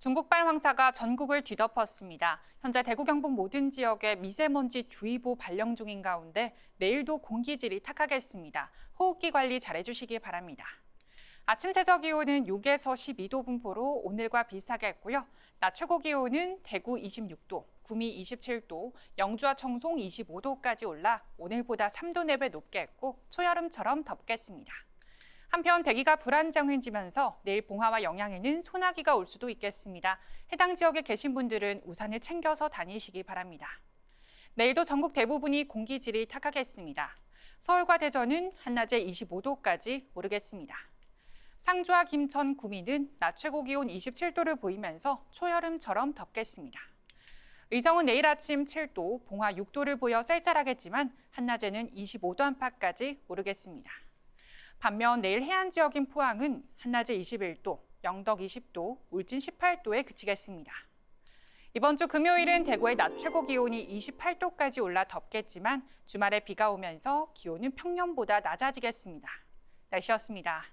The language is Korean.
중국발 황사가 전국을 뒤덮었습니다. 현재 대구 경북 모든 지역에 미세먼지 주의보 발령 중인 가운데 내일도 공기질이 탁하겠습니다. 호흡기 관리 잘해주시기 바랍니다. 아침 최저 기온은 6에서 12도 분포로 오늘과 비슷하겠고요. 낮 최고 기온은 대구 26도, 구미 27도, 영주와 청송 25도까지 올라 오늘보다 3도 4배 높겠고 초여름처럼 덥겠습니다. 한편 대기가 불안정해지면서 내일 봉화와 영양에는 소나기가 올 수도 있겠습니다. 해당 지역에 계신 분들은 우산을 챙겨서 다니시기 바랍니다. 내일도 전국 대부분이 공기질이 탁하겠습니다. 서울과 대전은 한낮에 25도까지 오르겠습니다. 상주와 김천, 구미는 낮 최고 기온 27도를 보이면서 초여름처럼 덥겠습니다. 의성은 내일 아침 7도, 봉화 6도를 보여 쌀쌀하겠지만 한낮에는 25도 안팎까지 오르겠습니다. 반면 내일 해안 지역인 포항은 한낮에 21도, 영덕 20도, 울진 18도에 그치겠습니다. 이번 주 금요일은 대구의 낮 최고 기온이 28도까지 올라 덥겠지만 주말에 비가 오면서 기온은 평년보다 낮아지겠습니다. 날씨였습니다.